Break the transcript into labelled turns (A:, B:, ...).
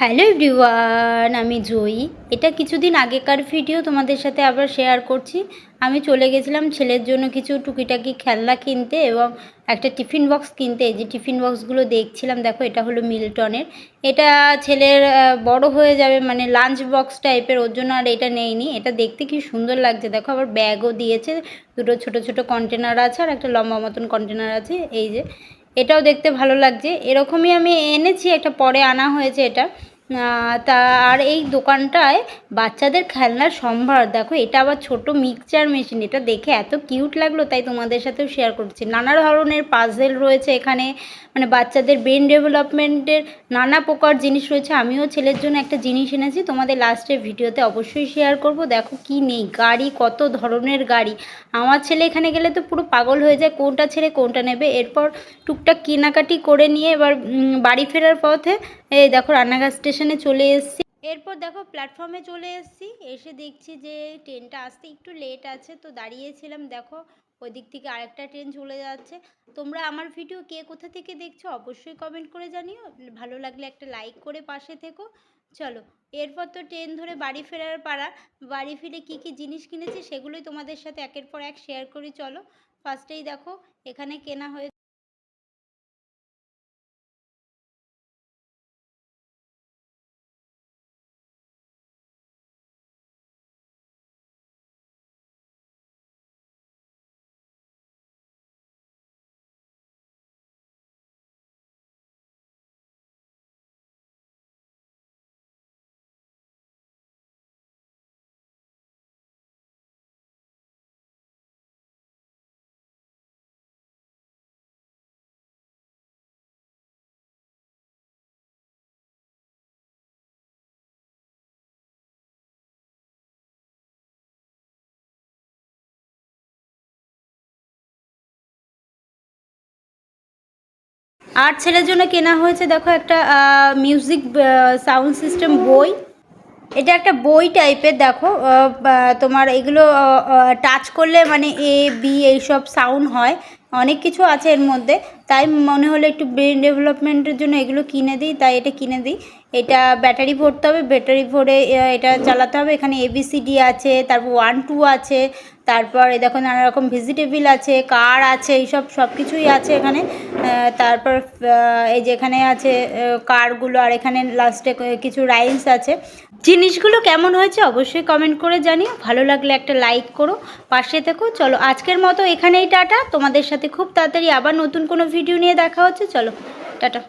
A: Hello everyone, আমি জয়ী এটা কিছুদিন আগেকার ভিডিও, তোমাদের সাথে আবার শেয়ার করছি। আমি চলে গেছিলাম ছেলের জন্য কিছু টুকিটাকি খেলনা কিনতে এবং একটা টিফিন বক্স কিনতে। যে টিফিন বক্সগুলো দেখছিলাম, দেখো এটা হলো মিল্টনের। এটা ছেলের বড় হয়ে যাবে মানে লাঞ্চ বক্স টাইপের, ওর জন্য আর এটা নেইনি। এটা দেখতে কি সুন্দর লাগছে। দেখো আবার ব্যাগও দিয়েছে, দুটো ছোট ছোট কন্টেনার আছে আর একটা লম্বা মতন কন্টেনার আছে। এই যে এটাও দেখতে ভালো লাগছে। এরকমই আমি এনেছি একটা পরে আনা হয়েছে এটা। তা আর এই দোকানটায় বাচ্চাদের খেলনার সম্ভার। দেখো, এটা আবার ছোট মিক্সচার মেশিন। এটা দেখে এত কিউট লাগল, তাই তোমাদের সাথেও শেয়ার করছি। নানা ধরনের পাজেল রয়েছে এখানে। মানে বাচ্চাদের ব্রেন ডেভেলপমেন্টের নানা প্রকার জিনিস রয়েছে। আমিও ছেলের জন্য একটা জিনিস এনেছি। তোমাদের লাস্টের ভিডিওতে অবশ্যই শেয়ার করব। দেখো কি নেই। গাড়ি, কত ধরনের গাড়ি। আমার ছেলে এখানে গেলে তো পুরো পাগল হয়ে যায়, কোনটা ছেড়ে কোনটা নেবে। এরপর টুকটাক কেনাকাটি করে নিয়ে এবার বাড়ি ফেরার পথে এই দেখো রান্নাঘাট স্টেশনে চলে এসেছি। এরপর দেখো প্ল্যাটফর্মে চলে এসেছি। এসে দেখছি যে ট্রেনটা আসতে একটু লেট আছে, তো দাঁড়িয়েছিলাম দেখো ওই দিক থেকে আরেকটা ট্রেন চলে যাচ্ছে। তোমরা আমার ভিডিও কে কোথা থেকে দেখছ অবশ্যই কমেন্ট করে জানিও। ভালো লাগলে একটা লাইক করে পাশে থেকো। চলো, এরপর তো ট্রেন ধরে বাড়ি ফেরার পাড়া বাড়ি ফিরে কি কি জিনিস কিনেছি সেগুলোই তোমাদের সাথে একের পর এক শেয়ার করি। চলো ফার্স্টেই দেখো, এখানে কেনা হয়ে আর ছেলের জন্য কেনা হয়েছে, দেখো একটা মিউজিক সাউন্ড সিস্টেম বই। এটা একটা বই টাইপের দেখো তোমার এগুলো টাচ করলে মানে এ বি এইসব সাউন্ড হয়। অনেক কিছু আছে এর মধ্যে। তাই মনে হলো একটু ব্রেন ডেভেলপমেন্টের জন্য এগুলো কিনে দিই, তাই এটা কিনে দিই। এটা ব্যাটারি ভরতে হবে ব্যাটারি ভরে এটা চালাতে হবে। এখানে এবিসিডি আছে, তারপর ওয়ান টু আছে, তারপর দেখো নানা রকম ভেজিটেবিল আছে কার আছে, এইসব সব কিছুই আছে এখানে। তারপর এই যেখানে আছে কারগুলো, আর এখানে লাস্টে কিছু রাইমস আছে। জিনিসগুলো কেমন হয়েছে অবশ্যই কমেন্ট করে জানিও। ভালো লাগলে একটা লাইক করো, পাশে থেকো। চলো, আজকের মতো এখানেই টাটা। তোমাদের সাথে খুব তাড়াতাড়ি আবার নতুন কোনো ভিডিও নিয়ে দেখা হচ্ছে। চলো, টাটা।